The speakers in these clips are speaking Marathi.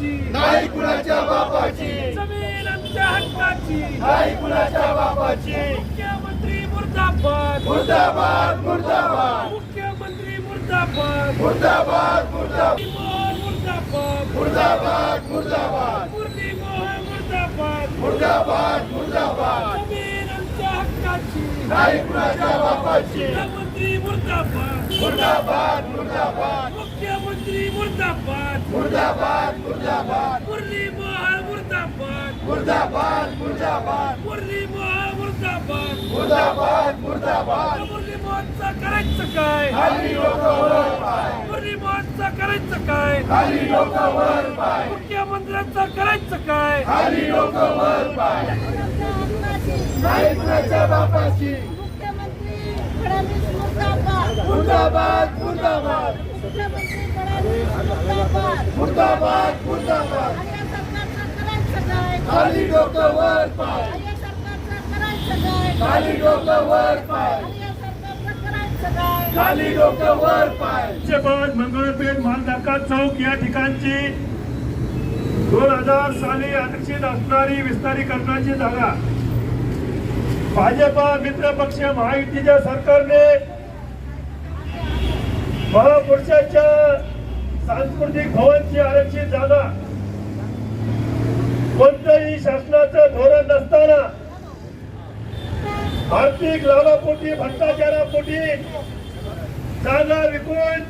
हक्काची नाही कुणाच्या बापाची. जमीन आमच्या हक्काची. नाही कुणाच्या बापाची. मुख्यमंत्री मुर्दाबाद. मुर्दाबाद मुर्दाबाद. मुख्यमंत्री मुर्दाबाद. मुर्दाबाद मुर्दाबाद. मुर्दाबाद. मुर्दाबाद मुर्दाबाद. मुर्दाबाद. मुर्दाबाद मुर्दाबाद. जमीन आमच्या हक्काची. नाही कुणाच्या बापाची मुख्यमंत्री मुर्दाबाद. मुर्दाबाद मुर्दाबाद. मुख्यमंत्री मुर्दाबाद. मुर्दाबाद मुर्दाबाद. मुरली मोहन मुर्दाबाद. मुर्दाबाद मुर्दाबाद. मुरली मोहन मुर्दाबाद. मुर्दाबाद मुर्दाबाद. मुरली मोहनचं करायचं काय? खाली लोक वर पाय. मुरली मोहनचं करायचं काय? खाली लोक वर पाय. मुख्यमंत्र्यांचं करायचं काय? खाली लोक वर पाय. नाही कुणाच्या बापाची. मुख्यमंत्री फडणवीस मुर्दाबाद. मुर्दाबाद मुर्दाबाद. मुख्यमंत्री फडणवीस मुर्दाबाद. मुर्दाबाद मुर्दाबाद. आणि या सरकारचं करायचं काय खाली लोक वर पाय. आणि या सरकारचं करायचं काय खाली लोक वर पाय. आणि या सरकारचं करायचं काय खाली लोक वर पाय. मंगळपेठ मालधाका चौक या ठिकाणची दोन हजार साली आरक्षित असणारी विस्तारीकरणाची जागा भाजपा मित्र पक्ष महायुतीच्या सरकारने महापुरुषाच्या सांस्कृतिक भवनची आरक्षित जागा कोणतंही शासनाचं धोरण नसताना आर्थिक लाभापोटी भ्रष्टाचारापोटी जागा विकून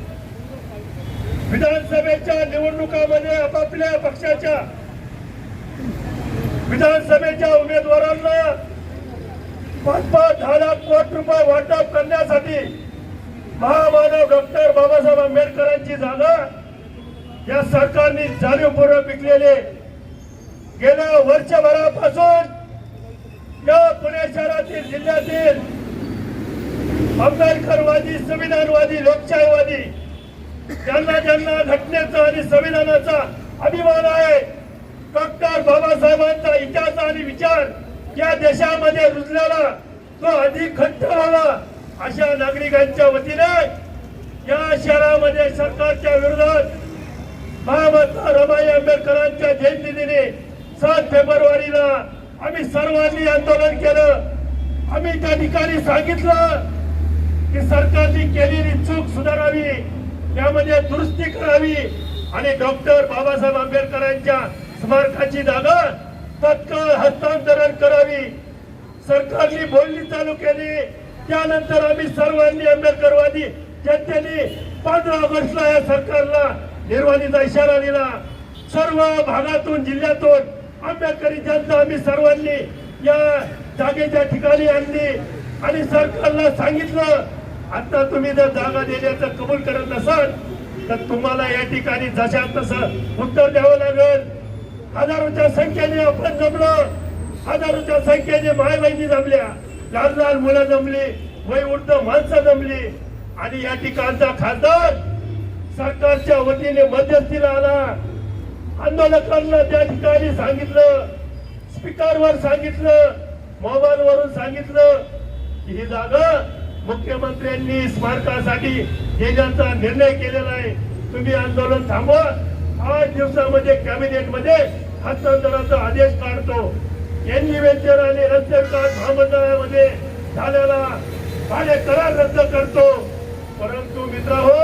विधानसभेच्या निवडणुकामध्ये आपापल्या पक्षाच्या विधानसभेच्या उमेदवारांना पाच पाच दहा लाख कोटी रुपये वाटप करण्यासाठी महामानव डॉक्टर बाबासाहेब आंबेडकरांची जागा या सरकारने जाणीवपूर्वक विकलेले गेल्या वर्षभरापासून या पुणे शहरातील जिल्ह्यातील आंबेडकरवादी संविधानवादी लोकशाहीवादी ज्यांना ज्यांना घटनेचा आणि संविधानाचा अभिमान आहे डॉक्टर बाबासाहेबांचा इतिहास आणि विचार या देशामध्ये रुजलेला तो अधिक घट्ट व्हावा अशा नागरिकांच्या वतीने या शहरामध्ये सरकारच्या विरोधात महामाता रमाई आंबेडकरांच्या जयंतीदिनी सात फेब्रुवारीला आम्ही सर्वांनी आंदोलन केलं. आम्ही त्या ठिकाणी सांगितलं की सरकारने केलेली चूक सुधारावी त्यामध्ये दुरुस्ती करावी आणि डॉक्टर बाबासाहेब आंबेडकरांच्या स्मारकाची जागा तत्काळ हस्तांतरण करावी. सरकारने बोलणी चालू केली. त्यानंतर आम्ही सर्वांनी आंबेडकरवादी जनतेने पंधरा ऑगस्टला या सरकारला निर्वाणीचा इशारा दिला. सर्व भागातून जिल्ह्यातून आंबेडकरी जनता आम्ही सर्वांनी या जागेच्या ठिकाणी आणली. आणि सरकारला सांगितलं आता तुम्ही जर जागा देण्याचं कबूल करत नसाल तर तुम्हाला या ठिकाणी जशा तसं उत्तर द्यावं लागेल. हजारोच्या संख्येने आपण जमलो. हजारोच्या संख्येने माय बहिणी जमल्या. लहान लहान मुलं जमली वयवृद्ध माणसं जमली. आणि या ठिकाणचा खासदार सरकारच्या वतीने मध्यस्थीला आला. आंदोलकांना त्या ठिकाणी सांगितलं. स्पीकरवर सांगितलं. मोबाईल वरून सांगितलं. की ही जागा मुख्यमंत्र्यांनी स्मारकासाठी घेण्याचा निर्णय केलेला आहे. तुम्ही आंदोलन थांबवा. आठ दिवसामध्ये कॅबिनेटमध्ये हस्तांतराचा आदेश काढतो. यांनी आणि रस्ते विकास महामंडळामध्ये झालेला भाडे करार रद्द करतो. परंतु मित्र हो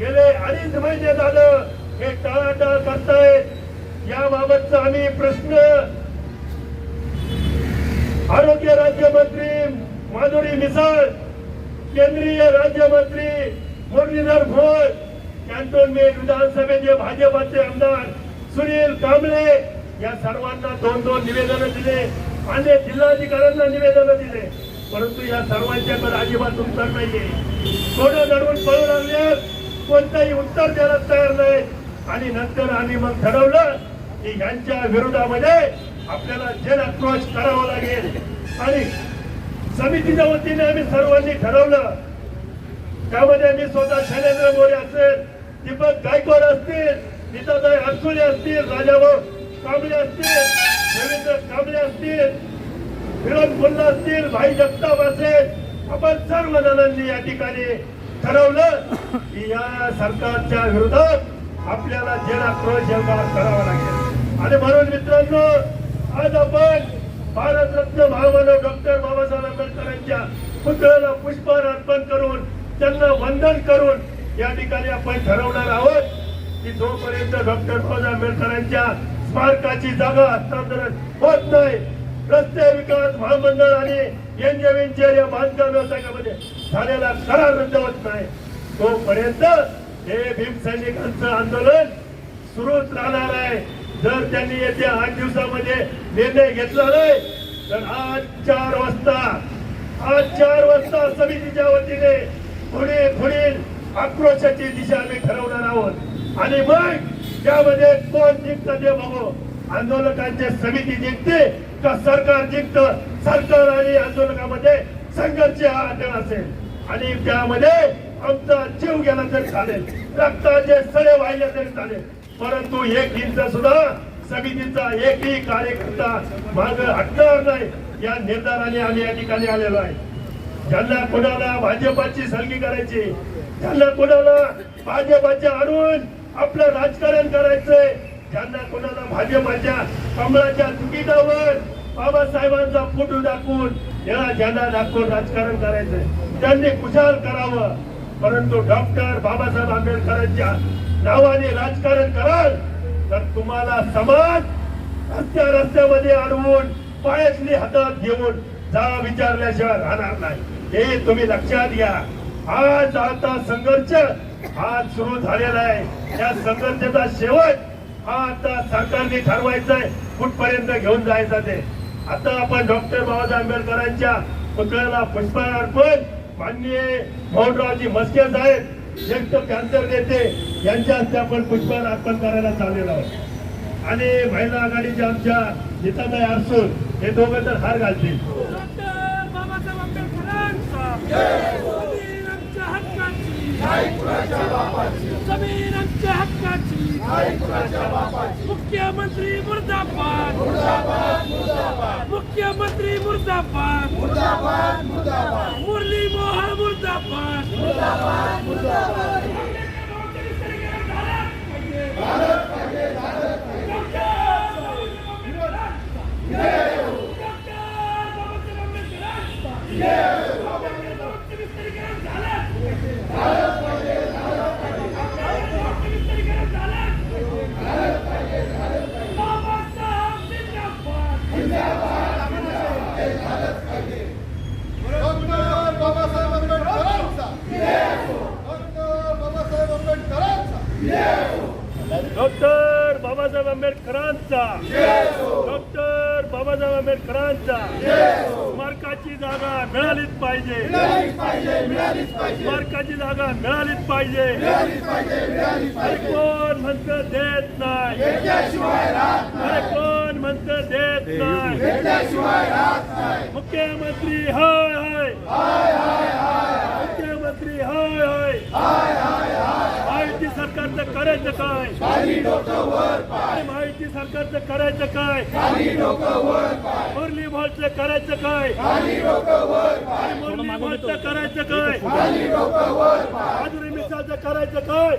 गेले अडीच महिने झालं हे टाळाटाळ करतायत. याबाबतचा आम्ही प्रश्न आरोग्य राज्यमंत्री माधुरी मिसाळ केंद्रीय राज्यमंत्री मुरलीधर भोळ कॅन्टोनमेंट विधानसभेचे भाजपाचे आमदार सुनील कांबळे या सर्वांना दोन दोन निवेदन दिले. आणि जिल्हाधिकाऱ्यांना निवेदन दिले. परंतु या सर्वांच्याकडे अजिबात उत्तर नाहीये. थोडं नडवून पळू लागले. कोणताही उत्तर द्यायला तयार नाही. आणि नंतर आम्ही मग ठरवलं की यांच्या विरोधामध्ये आपल्याला जन आक्रोश करावा लागेल. आणि समितीच्या वतीने आम्ही सर्वांनी ठरवलं. त्यामध्ये मी स्वतः शैलेंद्र मोरे असेल दीपक गायकवाड असतील नीताताई अडसुळे असतील राजाभाऊ कांबळे असतील रवींद्र कांबळे असतील विरोध मुल्ला असतील भाई जगताप असेल आपण सर्व जणांनी या ठिकाणी ठरवलं की या सरकारच्या विरोधात आपल्याला जन आक्रोश करावा लागेल. आणि म्हणून मित्रांनो आज आपण भारतरत्न महामानव डॉक्टर बाबासाहेब आंबेडकरांच्या पुतळ्याला पुष्पहार अर्पण करून त्यांना वंदन करून या ठिकाणी आपण ठरवणार आहोत. की जोपर्यंत डॉक्टर बाबासाहेब आंबेडकरांच्या स्मारकाची जागा हस्तांतरण होत नाही रस्ते विकास महामंडळ आणि एनजेवींच्या या बांधकाम व्यवसायामध्ये झालेला करार रद्द होत नाही. तोपर्यंत हे भीमसैनिकांचं आंदोलन सुरूच राहणार आहे. जर त्यांनी येत्या आठ दिवसामध्ये निर्णय घेतला नाही तर आज चार वाजता आज चार वाजता समितीच्या वतीने पुढे पुढील आक्रोशाची दिशा आम्ही ठरवणार आहोत. आणि मग त्यामध्ये कोण जिंकत ते बघू. आंदोलकांची समिती जिंकते का सरकार जिंकत? सरकार आणि आंदोलकामध्ये संघर्ष हा अडचण असेल. आणि त्यामध्ये आमचा जीव गेला तरी चालेल. रक्ताचे सडे वाहिले तरी चालेल. परंतु एक इंच सुद्धा समितीचा एकही कार्यकर्ता माग हटणार नाही. या निर्धाराने आम्ही या ठिकाणी आलेलो आहे. ज्यांना कोणाला भाजपाची सलगी करायची त्यांना कोणाला भाजपाच्या आणून आपलं राजकारण करायचंय. ज्यांना कोणाला भाजपाच्या कमळाच्या तिकिटावर बाबासाहेबांचा फोटो दाखवून याला ज्यांना दाखवून राजकारण करायचंय त्यांनी कुशाल करावं. परंतु डॉक्टर बाबासाहेब आंबेडकरांच्या नावाने राजकारण कराल तर तुम्हाला समाज रस्त्या रस्त्यामध्ये अडवून पायातली हातात घेऊन जा विचारल्याशिवाय राहणार नाही. हे तुम्ही लक्षात घ्या. आज आता संघर्ष आज सुरू झालेला आहे. या संघर्षाचा शेवट हा आता सरकारने ठरवायचा आहे कुठपर्यंत घेऊन जायचा ते. आता आपण डॉक्टर बाबासाहेब आंबेडकरांच्या पुतळ्याला पुष्पहार अर्पण माननीय मोहनरावजी मस्के साहेब ज्येष्ठ कॅन्सर नेते यांच्या हस्ते आपण पुष्पहार अर्पण करायला चाललेलो आहोत. आणि महिला आघाडीच्या आमच्या नीताताई आरसून हे दोघं तर हार घालतील डॉक्टर बाबासाहेब आंबेडकरांचा जमीन आमच्या हक्काची जमीन आमच्या हक्काची. मुख्यमंत्री मुर्दाबाद. मुख्यमंत्री मुर्दाबाद. मुरली मोहन मुर्दाबाद. डॉक्टर बाबासाहेब आंबेडकरांचा डॉक्टर बाबासाहेब आंबेडकरांचा डॉक्टर बाबासाहेब आंबेडकरांचा डॉक्टर बाबासाहेब आंबेडकरांचा स्मारकाची जागा मिळालीच पाहिजे. स्मारकाची जागा मिळालीच पाहिजे. कोण म्हणत देत नाही. कोण म्हणत देत नाही. मुख्यमंत्री हाय हाय. मुख्यमंत्री हाय हाय. करायचं काय? माहिती सरकारचं करायचं काय? मुरली मोहनचं करायचं काय? मुरली मोहनचं करायचं काय? माधुरी मिसाळचं करायचं काय?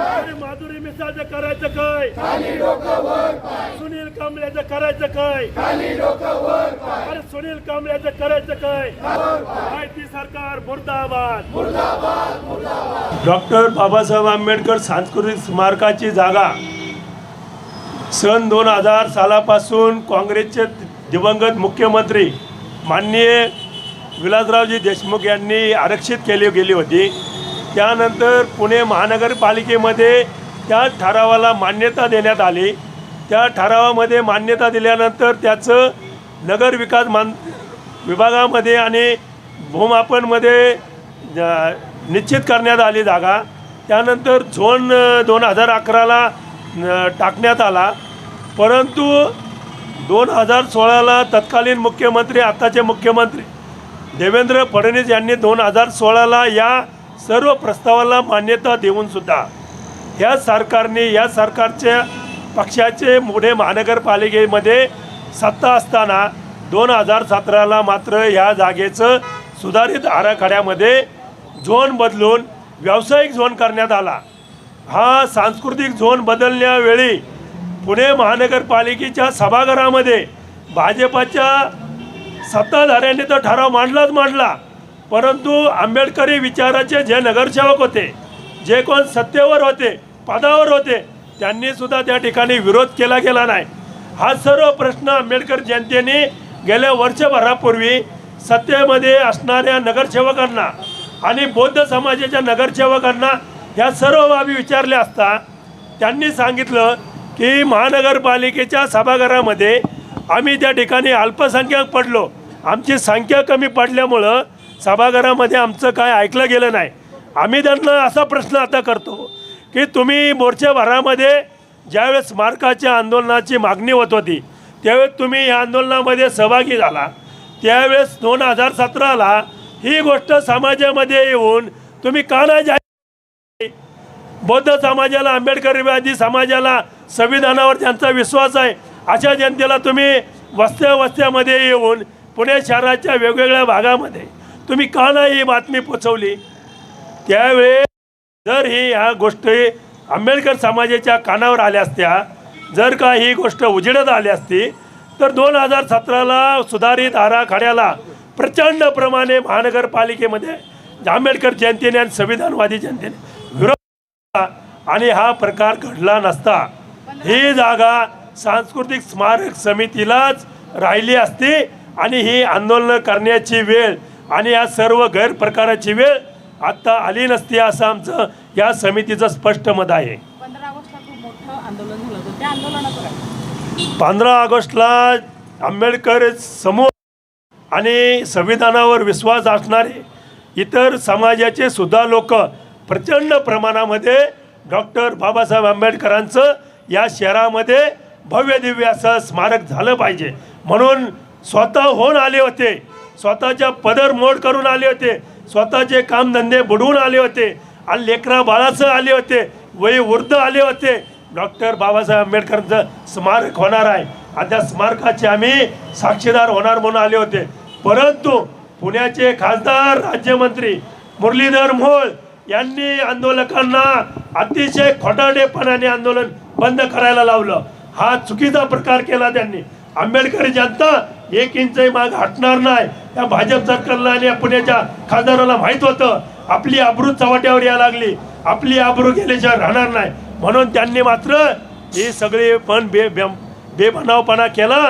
अरे माधुरी मिसाळचं करायचं काय? सुनील कांबळ्याचं करायचं काय? सुनील कांबळ्याचं करायचं काय? माहिती सरकार मुर्दाबाद. डॉक्टर बाबासाहेब आंबेडकर सांस्कृतिक स्मारकाची जागा. सन दोन हजार सालापासून काँग्रेसचे दिवंगत मुख्यमंत्री माननीय विलासरावजी देशमुख यांनी आरक्षित केली गेली होती. त्यानंतर पुणे महानगरपालिकेमध्ये त्या ठरावाला मान्यता देण्यात आली. त्या ठरावामध्ये मान्यता दिल्यानंतर त्याचं नगर विकास मान विभागामध्ये आणि भूमापनमध्ये निश्चित करण्यात आली जागा. त्यानंतर झोन दोन हजार अकराला टाकण्यात आला. परंतु दोन हजार सोळाला तत्कालीन मुख्यमंत्री आत्ताचे मुख्यमंत्री देवेंद्र फडणवीस यांनी दोन हजार सोळाला या सर्व प्रस्तावाला मान्यता देऊनसुद्धा ह्या सरकारने या सरकारच्या पक्षाचे मोठे महानगरपालिकेमध्ये सत्ता असताना दोन हजार सतराला मात्र ह्या जागेचं सुधारित आराखड्यामध्ये झोन बदलून व्यावसायिक झोन करण्यात आला. हा सांस्कृतिक झोन बदलण्यावेळी पुणे महानगरपालिकेच्या सभागृहामध्ये भाजपाच्या सत्ताधाऱ्यांनी तर ठराव मांडलाच मांडला. परंतु आंबेडकरी विचाराचे जे नगरसेवक होते जे कोण सत्तेवर होते पदावर होते त्यांनीसुद्धा त्या ठिकाणी विरोध केला गेला नाही. हा सर्व प्रश्न आंबेडकर जनतेने गेल्या वर्षभरापूर्वी सत्तेमध्ये असणाऱ्या नगरसेवकांना आणि बौद्ध समाजाच्या नगरसेवकांना ह्या सर्व बाबी विचारल्या असता त्यांनी सांगितलं की महानगरपालिकेच्या सभागृहामध्ये आम्ही त्या ठिकाणी अल्पसंख्याक पडलो. आमची संख्या कमी पडल्यामुळं सभागृहामध्ये आमचं काय ऐकलं गेलं नाही. आम्ही त्यांना असा प्रश्न आता करतो की तुम्ही मोर्चेभरामध्ये ज्यावेळेस स्मारकाच्या आंदोलनाची मागणी होत होती त्यावेळेस तुम्ही या आंदोलनामध्ये सहभागी झाला. त्यावेळेस दोन हजार सतराला ही गोष्ट समाजामध्ये येऊन तुम्ही का नाही जाहीर बौद्ध समाजाला आंबेडकरवादी समाजाला संविधानावर त्यांचा विश्वास आहे अशा जनतेला तुम्ही वस्त्या वस्त्यामध्ये येऊन पुणे शहराच्या वेगवेगळ्या भागामध्ये तुम्ही का नाही ही बातमी पोचवली? त्यावेळेस जर ही ह्या गोष्टी आंबेडकर समाजाच्या कानावर आल्या असत्या जर का ही गोष्ट उजेडत आली असती तर दोन हजार सतराला सुधारित आराखड्याला प्रचंड प्रमाणे महानगरपालिकेमध्ये आंबेडकर जयंतीने आणि संविधानवादी जनतेने विरोध आणि हा प्रकार घडला नसता. ही जागा सांस्कृतिक स्मारक समितीलाच राहिली असती आणि ही आंदोलनं करण्याची वेळ आणि या सर्व गैरप्रकाराची वेळ आत्ता आली नसती असं आमचं या समितीचं स्पष्ट मत आहे. पंधरा ऑगस्टला आंबेडकर समूह आणि संविधानावर विश्वास असणारे इतर समाजाचे सुद्धा लोक प्रचंड प्रमाणामध्ये डॉक्टर बाबासाहेब आंबेडकरांचं या शहरामध्ये भव्य दिव्य असं स्मारक झालं पाहिजे. म्हणून स्वतः होऊन आले होते. स्वतःच्या पदर मोड करून आले होते. स्वतःचे कामधंदे बुडवून आले होते. आणि लेकरा बाळासह आले होते वय वृद्ध आले होते. डॉक्टर बाबासाहेब आंबेडकरांचं स्मारक होणार आहे. आणि त्या स्मारकाचे आम्ही साक्षीदार होणार म्हणून आले होते. परंतु पुण्याचे खासदार राज्यमंत्री मुरलीधर मोहोळ यांनी आंदोलकांना अतिशय खोटाडेपणाने आंदोलन बंद करायला लावलं. हा चुकीचा प्रकार केला त्यांनी. आंबेडकरी जनता एक इंचही माग हटणार नाही. या भाजप सरकारला आणि या पुण्याच्या खासदाराला माहीत होतं. आपली आबरू चव्हाट्यावर यायला लागली. आपली आबरू गेल्याशिवाय राहणार नाही. म्हणून त्यांनी मात्र ही सगळी पण बे बेबनावपणा केला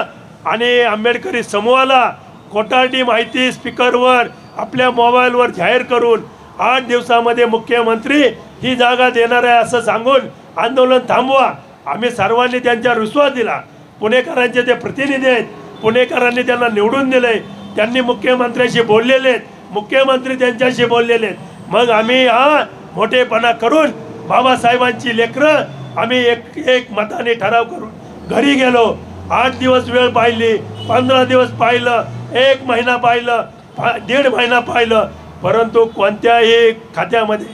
आणि आंबेडकरी समूहाला कोटारडी माहिती स्पीकरवर आपल्या मोबाईलवर जाहीर करून आठ दिवसामध्ये मुख्यमंत्री ही जागा देणार आहे असं सांगून आंदोलन थांबवा. आम्ही सर्वांनी त्यांच्यावर विश्वास दिला. पुणेकरांचे ते प्रतिनिधी आहेत. पुणेकरांनी त्यांना निवडून दिले त्यांनी मुख्यमंत्र्यांशी बोललेले आहेत. मुख्यमंत्री त्यांच्याशी बोललेले आहेत. मग आम्ही हा मोठेपणा करून बाबासाहेबांची लेकरं आम्ही एक एक मताने ठराव करून घरी गेलो. आठ दिवस वेळ पाहिली पंधरा दिवस पाहिलं एक महिना पाहिलं पा- दीड महिना पाहिलं. परंतु कोणत्याही खात्यामध्ये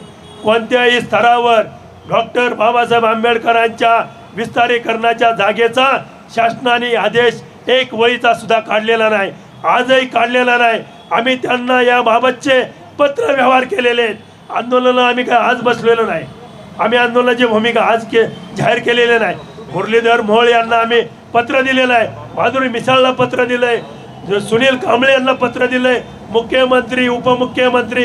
कोणत्याही स्तरावर डॉक्टर बाबासाहेब आंबेडकरांच्या विस्तारीकरणाच्या जागेचा शासनाने आदेश एक वळीचा सुद्धा काढलेला नाही. आजही काढलेला नाही. आम्ही त्यांना याबाबतचे पत्र व्यवहार केलेले आहेत. आंदोलनं आम्ही काय आज बसलेलो नाही. आम्ही आंदोलनाची भूमिका आज के जाहीर केलेली नाही. मुरलीधर मोहोळ यांना आम्ही पत्र दिलेलं आहे. माधुरी मिसाळला पत्र दिलं आहे सुनील कांबळे यांना पत्र दिलंय. मुख्यमंत्री उपमुख्यमंत्री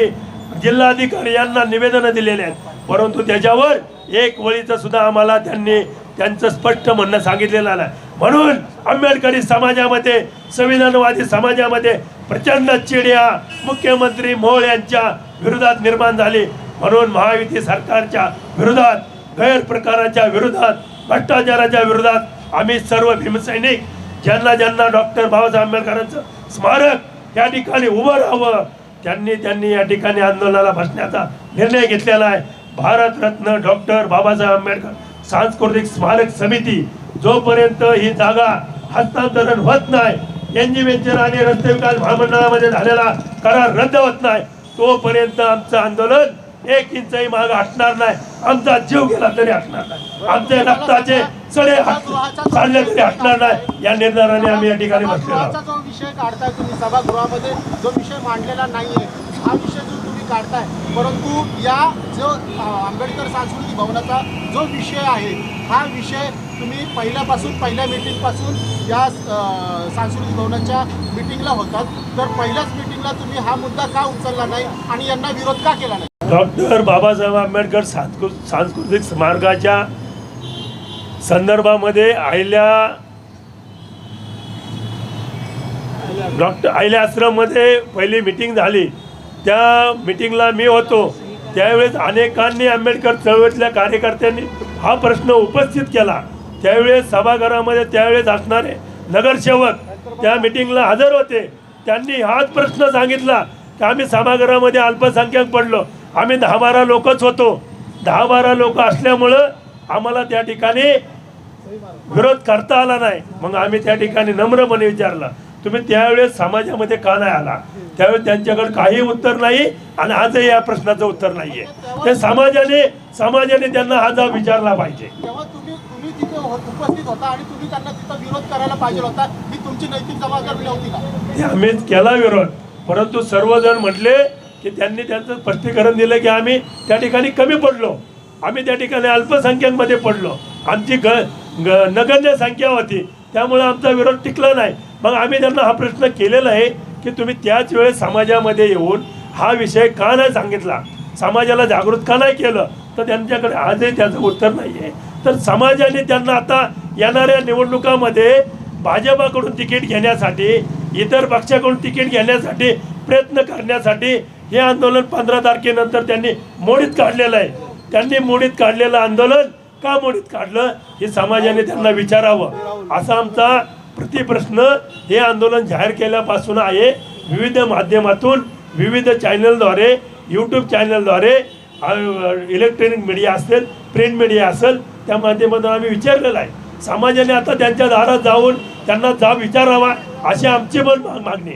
जिल्हाधिकारी यांना निवेदनं दिलेले आहेत. परंतु त्याच्यावर एक वळीचं सुद्धा आम्हाला त्यांनी त्यांचं स्पष्ट म्हणणं सांगितलेलं नाही. म्हणून आंबेडकरी समाजामध्ये संविधानवादी समाजामध्ये प्रचंड चिड्या मुख्यमंत्री मोळ यांच्या विरोधात निर्माण झाली. म्हणून महायुती सरकारच्या विरोधात गैरप्रकाराच्या विरोधात भ्रष्टाचाराच्या विरोधात आम्ही सर्व भीमसैनिक ज्यांना ज्यांना डॉक्टर बाबासाहेब आंबेडकरांचं स्मारक या ठिकाणी उभं राहावं त्यांनी त्यांनी या ठिकाणी आंदोलनाला बसण्याचा निर्णय घेतलेला आहे. भारतरत्न डॉक्टर बाबासाहेब आंबेडकर सांस्कृतिक स्मारक समिती जोपर्यंत ही जागा हस्तांतरण होत नाही एनजी वेंचर आणि रस्ते विकास महामंडळामध्ये झालेला करार रद्द होत नाही तोपर्यंत आमचं आंदोलन एक इंचही माग हटणार नाही. आमचा जीव गेला तरी हटणार नाही. आमचे रक्ताचे सडे काढले तरी हटणार नाही. या निर्धाराने आम्ही या ठिकाणी बसलेलो विषय काढताय तुम्ही सभागृहामध्ये जो विषय मांडलेला नाहीये हा विषय जो तुम्ही काढताय परंतु या जो आंबेडकर सांस्कृतिक भवनाचा जो विषय आहे हा विषय तुम्ही पहिल्यापासून पहिल्या मीटिंगपासून या सांस्कृतिक भवनाच्या मीटिंगला होतात. तर पहिल्याच मीटिंगला तुम्ही हा मुद्दा का उचलला नाही आणि यांना विरोध का केला नाही? डॉक्टर बाबासाहेब आंबेडकर सांस्कृ सांस्कृतिक स्मारकाच्या संदर्भामध्ये आयल्या डॉक्टर आयल्या आश्रममध्ये पहिली मिटिंग झाली. त्या मिटिंगला मी होतो. त्यावेळेस अनेकांनी आंबेडकर चळवळीतल्या कार्यकर्त्यांनी हा प्रश्न उपस्थित केला. त्यावेळेस सभागृहामध्ये त्यावेळेस असणारे नगरसेवक त्या मिटिंगला हजर होते. त्यांनी हाच प्रश्न सांगितला की आम्ही सभागृहामध्ये अल्पसंख्याक पडलो. आम्ही दहा बारा लोकच होतो. दहा बारा लोक असल्यामुळं आम्हाला त्या ठिकाणी विरोध करता आला नाही. मग आम्ही त्या ठिकाणी नम्रपणे विचारला तुम्ही त्यावेळेस समाजामध्ये का नाही आला? त्यावेळेस त्यांच्याकडे काही उत्तर नाही आणि आजही या प्रश्नाचं उत्तर नाहीये. ते समाजाने समाजाने त्यांना हा जाब विचारला पाहिजे तेव्हा तुम्ही तुम्ही तिथे हो- उपस्थित होता आणि तुम्ही त्यांना तिथं विरोध करायला पाहिजे होता. ही तुमची नैतिक जबाबदारी नव्हती का? आम्हीच केला विरोध. परंतु सर्वजण म्हटले की त्यांनी त्यांचं स्पष्टीकरण दिलं की आम्ही त्या ठिकाणी कमी पडलो. आम्ही त्या ठिकाणी अल्पसंख्यांमध्ये पडलो. आमची ग ग- नगण्य संख्या होती. त्यामुळे आमचा विरोध टिकला नाही. मग आम्ही त्यांना हा प्रश्न केलेला आहे की तुम्ही त्याच वेळेस समाजामध्ये येऊन हा विषय का नाही सांगितला? समाजाला जागृत का नाही केलं? तर त्यांच्याकडे आजही त्याचं उत्तर नाही आहे तर समाजाने त्यांना आता येणाऱ्या निवडणुकामध्ये भाजपाकडून तिकीट घेण्यासाठी इतर पक्षाकडून तिकीट घेण्यासाठी प्रयत्न करण्यासाठी हे आंदोलन पंधरा तारखेनंतर त्यांनी मोडीत काढलेलं आहे. त्यांनी मोडीत काढलेलं आंदोलन का मोडीत काढलं हे समाजाने त्यांना विचारावं. असा आमचा प्रतिप्रश्न हे आंदोलन जाहीर केल्यापासून आहे. विविध माध्यमातून विविध चॅनलद्वारे यूट्यूब चॅनलद्वारे इलेक्ट्रॉनिक मीडिया असेल प्रिंट मीडिया असेल त्या माध्यमातून आम्ही विचारलेलं आहे. समाजाने आता त्यांच्या दारात जाऊन त्यांना जाब विचारावा अशी आमची पण मागणी आहे.